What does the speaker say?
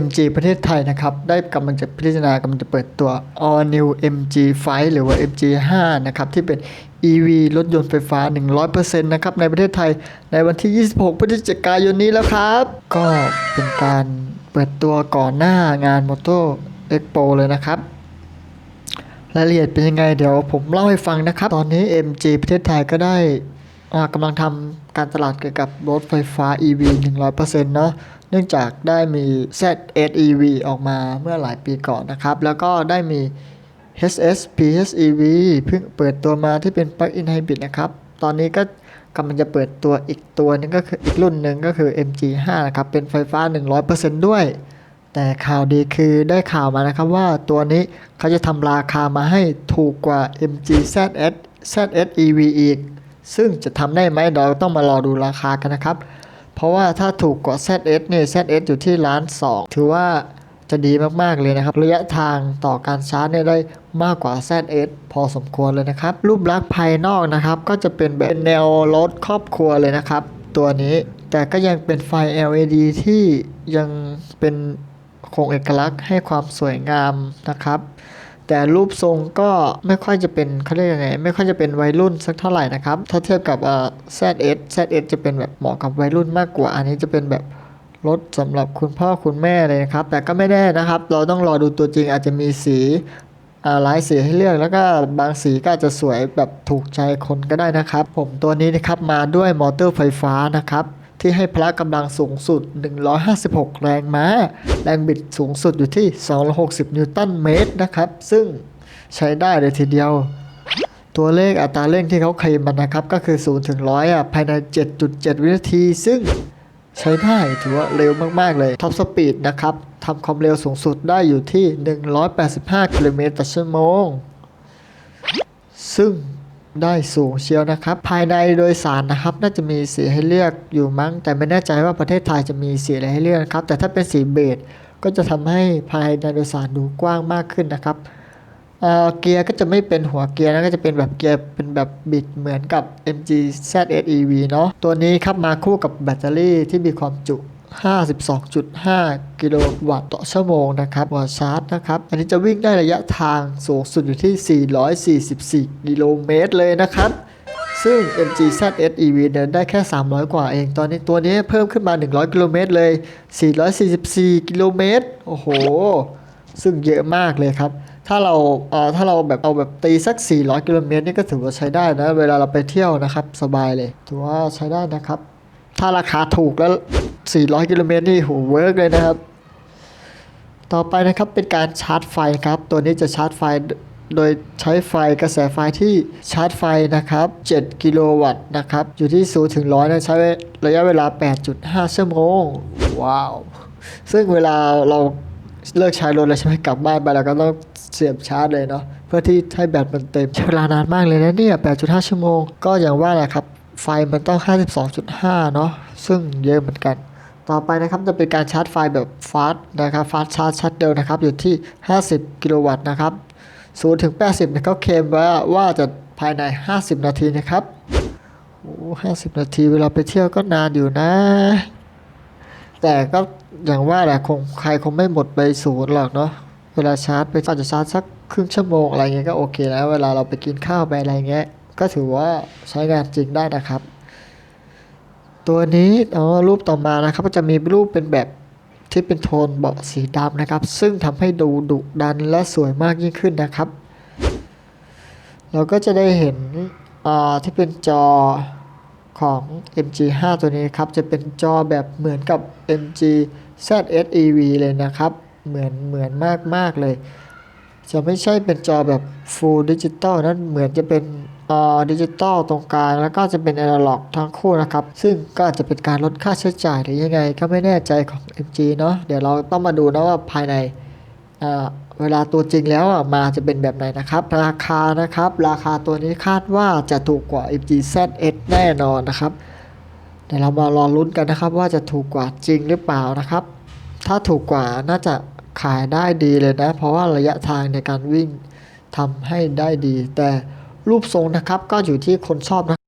MG ประเทศไทยนะครับ ได้กำลังจะพิจารณากำลังจะเปิดตัว All New MG 5หรือว่า MG 5นะครับ ที่เป็น EV รถยนต์ไฟฟ้า 100%นะครับ ในประเทศไทยในวันที่ 26 พฤศจิกายนนี้แล้วครับ ก็เป็นการเปิดตัวก่อนหน้างาน Moto Expo เลยนะครับ รายละเอียดเป็นยังไงเดี๋ยวผมเล่าให้ฟังนะครับ ตอนนี้ MG ประเทศไทยก็ได้กำลังทำ การตลาดเกี่ยวกับรถไฟฟ้า EV 100%เนาะเนื่องจากได้มี ZSEV ออกมาเมื่อหลายปีก่อนนะครับ แล้วก็ได้มี HS PHEV เพิ่งเปิดตัวมาที่เป็น Plug-in Hybrid นะครับ ตอนนี้ก็กำลังจะเปิดตัวอีกตัวหนึงก็คืออีกรุ่นหนึ่งก็คือ MG5 นะครับ เป็นไฟฟ้า 100%ด้วย แต่ข่าวดีคือได้ข่าวมานะครับว่าตัวนี้เขาจะทำราคามาให้ถูกกว่า MG ZS ZS EV อีก ซึ่งจะทำได้ไหมเราต้องมารอดูราคากันนะครับ เพราะว่าถ้าถูกกว่า ZS เนี่ย ZS อยู่ที่ล้านสองถือว่าจะดีมากๆเลยนะครับ ระยะทางต่อการชาร์จเนี่ยได้มากกว่า ZS พอสมควรเลยนะครับ รูปลักษณ์ภายนอกนะครับ ก็จะเป็นแบบแนวรถครอบครัวเลยนะครับ ตัวนี้แต่ก็ยังเป็นไฟ LED ที่ยังเป็นคงเอกลักษณ์ให้ความสวยงามนะครับ แต่รูปทรงก็ไม่ค่อยจะเป็นเขาเรียกยังไง ไม่ค่อยจะเป็นวัยรุ่นสักเท่าไหร่นะครับ ถ้าเทียบกับเอ่อ ZS ZS จะเป็นแบบเหมาะกับวัยรุ่นมากกว่า อันนี้จะเป็นแบบรถสำหรับคุณพ่อคุณแม่เลยนะครับ แต่ก็ไม่แน่นะครับ เราต้องรอดูตัวจริงอาจจะมีสีหลายสีให้เลือกแล้วก็บางสีก็อาจจะสวยแบบถูกใจคนก็ได้นะครับ ผมตัวนี้นะครับมาด้วยมอเตอร์ไฟฟ้านะครับ ที่ให้พละกำลังสูงสุด 156 แรงม้า แรงบิดสูงสุดอยู่ที่ 260 นิวตันเมตรนะครับ ซึ่งใช้ได้เลยทีเดียว ตัวเลขอัตราเร่งที่เขาเคลมมันนะครับ ก็คือ 0 ถึง 100อะภายใน 7.7 วินาที ซึ่งใช้ได้ถือว่าเร็วมาก ๆ เลย ท็อปสปีดนะครับทำความเร็วสูงสุดได้อยู่ที่ 185 กิโลเมตรต่อชั่วโมง ซึ่ง ได้สูงเชียวนะครับ ภายในโดยสารนะครับ น่าจะมีสีให้เลือกอยู่มั้ง แต่ไม่แน่ใจว่าประเทศไทยจะมีสีอะไรให้เลือกนะครับ แต่ถ้าเป็นสีเบจก็จะทำให้ภายในโดยสารดูกว้างมากขึ้นนะครับเเกียร์ก็จะไม่เป็นหัวเกียร์นะก็จะเป็นแบบเกียร์เป็นแบบบิดเหมือนกับ MG ZS-EV เนาะตัวนี้ครับมาคู่กับแบตเตอรี่ที่มีความจุ 52.5 กิโลวัตต์ต่อชั่วโมงนะครับหัวชาร์จนะครับ อันนี้จะวิ่งได้ระยะทางสูงสุดอยู่ที่ 444 กิโลเมตรเลยนะครับ ซึ่ง MG ZS EV เดินได้แค่ 300 กว่าเอง ตอนนี้ตัวนี้เพิ่มขึ้นมา 100 กิโลเมตรเลย 444 กิโลเมตร โอ้โห ซึ่งเยอะมากเลยครับถ้าเราเอ่อถ้าเราแบบเอาแบบตีสัก 400 กิโลเมตรนี่ก็ถือว่าใช้ได้นะ เวลาเราไปเที่ยวนะครับ สบายเลย ถือว่าใช้ได้นะครับ ถ้าราคาถูกแล้ว 400 กิโลเมตรนี่โหเวิร์กเลยนะครับ ต่อไปนะครับเป็นการชาร์จไฟครับ ตัวนี้จะชาร์จไฟโดยใช้ไฟกระแสไฟที่ชาร์จไฟนะครับ 7 กิโลวัตต์นะครับ อยู่ที่ 0 ถึง 100นะใช้ระยะเวลา 8.5 ชั่วโมง ว้าว ซึ่งเวลาเราเลิกใช้รถแล้วใช่ไหมกลับบ้านไปเราก็ต้องเสียบชาร์จเลยเนาะเพื่อที่ให้แบตมันเต็มใช้เวลานานมากเลยนะเนี่ย 8.5 ชั่วโมง ก็อย่างว่าแหละครับ ไฟมันต้อง 52.5 เนาะซึ่งเยอะเหมือนกัน ต่อไปนะครับจะเป็นการชาร์จไฟแบบฟาสต์นะครับฟาสต์ชาร์จชัดเร็วนะครับ อยู่ที่ 50 กิโลวัตต์นะครับ0ถึง 80เนี่ยเขาเคลมว่าว่าจะภายใน 50 นาทีนะครับโอ้50 นาทีเวลาไปเที่ยวก็นานอยู่นะ แต่ก็อย่างว่าแหละคงใครคงไม่หมดไปศูนย์หรอกเนาะเวลาชาร์จไปอาจจะชาร์จสักครึ่งชั่วโมงอะไรเงี้ยก็โอเคแล้ว เวลาเราไปกินข้าวไปอะไรเงี้ย ก็ถือว่าใช้งานจริงได้นะครับ ตัวนี้อ๋อรูปต่อมานะครับก็จะมีรูปเป็นแบบที่เป็นโทนเบาะสีดำนะครับ ซึ่งทำให้ดูดุดันและสวยมากยิ่งขึ้นนะครับ เราก็จะได้เห็นอ่าที่เป็นจอของ MG5 ตัวนี้ครับ จะเป็นจอแบบเหมือนกับ MG ZS-EV เลยนะครับ เหมือนเหมือนมากมากๆเลย จะไม่ใช่เป็นจอแบบ Full Digital นั่นเหมือนจะเป็น ดิจิตอลตรงกลาง แล้วก็จะเป็น a อ a l o g ทั้งคู่นะครับ ซึ่งก็อาจจะเป็นการลดค่าใช้จ่ายหรือยังไง ก็ไม่แน่ใจของ MG เนาะเดี๋ยวเราต้องมาดูนะว่าภายในอ่าเวลาตัวจริงแล้วมาจะเป็นแบบไหนนะครับ ราคานะครับ ราคาตัวนี้คาดว่าจะถูกกว่า MG ZS แน่นอนนะครับเดี๋ยวเรามารอลุ้นกันนะครับ ว่าจะถูกกว่าจริงหรือเปล่านะครับ ถ้าถูกกว่าน่าจะขายได้ดีเลยนะ เพราะว่าระยะทางในการวิ่งทำให้ได้ดีแต่ รูปทรงนะครับ ก็อยู่ที่คนชอบนะ